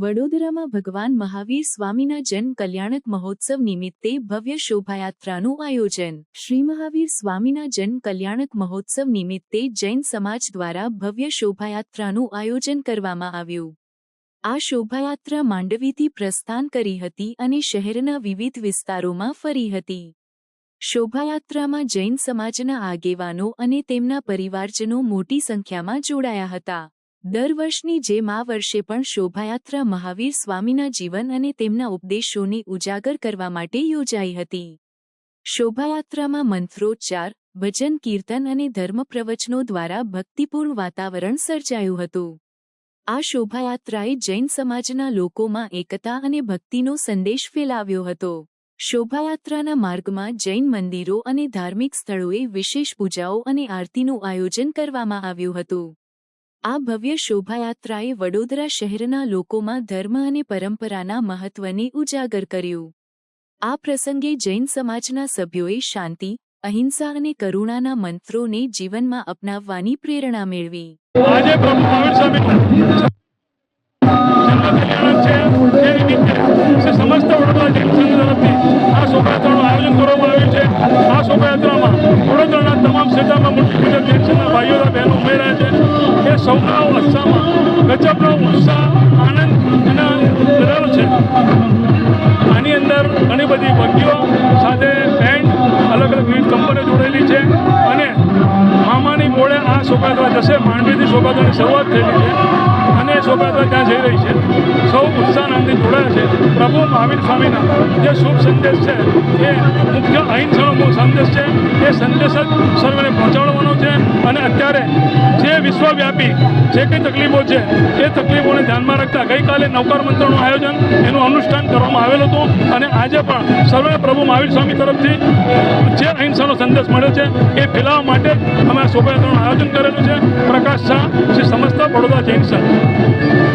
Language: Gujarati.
વડોદરામાં ભગવાન મહાવીર સ્વામીના જન્મ કલ્યાણક મહોત્સવ નિમિત્તે ભવ્ય શોભાયાત્રાનું આયોજન. શ્રી મહાવીર સ્વામીના જન્મ કલ્યાણક મહોત્સવ નિમિત્તે જૈન સમાજ દ્વારા ભવ્ય શોભાયાત્રાનું આયોજન કરવામાં આવ્યું. આ શોભાયાત્રા માંડવીથી પ્રસ્થાન કરી હતી અને શહેરના વિવિધ વિસ્તારોમાં ફરી હતી. શોભાયાત્રામાં જૈન સમાજના આગેવાનો અને તેમના પરિવારજનો મોટી સંખ્યામાં જોડાયા હતા. દર વર્ષની જેમ આ વર્ષે પણ શોભાયાત્રા મહાવીર સ્વામીના જીવન અને તેમના ઉપદેશોને ઉજાગર કરવા માટે યોજાઈ હતી. શોભાયાત્રામાં મંત્રોચ્ચાર, ભજન કીર્તન અને ધર્મ પ્રવચનો દ્વારા ભક્તિપૂર્ણ વાતાવરણ સર્જાયું હતું. આ શોભાયાત્રાએ જૈન સમાજના લોકોમાં એકતા અને ભક્તિનો સંદેશ ફેલાવ્યો હતો. શોભાયાત્રાના માર્ગમાં જૈન મંદિરો અને ધાર્મિક સ્થળોએ વિશેષ પૂજાઓ અને આરતીનું આયોજન કરવામાં આવ્યું હતું. આ ભવ્ય શોભાયાત્રાએ વડોદરા શહેરના લોકોમાં ધર્મ અને પરંપરાના મહત્વને ઉજાગર કર્યું. આ પ્રસંગે જૈન સમાજના સભ્યોએ શાંતિ, અહિંસા અને કરુણાના મંત્રોને જીવનમાં અપનાવવાની પ્રેરણા મેળવી. આજે સૌના ઉત્સાહમાં ગજબનો ઉત્સાહ, આનંદ એના રહેલો છે. આની અંદર ઘણી બધી વકીલો સાથે બેન્ડ અલગ અલગ વિવિધ કંપનીઓ જોડેલી છે અને મામાની મોડે આ શોભાયાત્રા જશે, માંડવીથી શોભાયાત્રાની શરૂઆત થયેલી છે અને શોભાયાત્રા ત્યાં જઈ રહી છે. સૌ ઉત્સાહનાથી જોડાયા છે. પ્રભુ મહાવીર સ્વામીના જે શુભ સંદેશ છે, એ મુખ્ય અહિંસાનો સંદેશ છે, એ સંદેશ જ સર્વને પહોંચાડવાનો છે અને અત્યારે જે વિશ્વવ્યાપી જે કંઈ તકલીફો છે, એ તકલીફોને ધ્યાનમાં રાખતા ગઈકાલે નૌકાર મંત્રનું આયોજન એનું અનુષ્ઠાન કરવામાં આવેલું હતું અને આજે પણ સર્વે પ્રભુ મહાવીર સ્વામી તરફથી જે અહિંસાનો સંદેશ મળ્યો છે, એ ફેલાવવા માટે અમે શોભાયાત્રાનું આયોજન કરેલું છે. પ્રકાશ શાહ, શ્રી સમસ્ત વડોદરા જૈન સંઘ.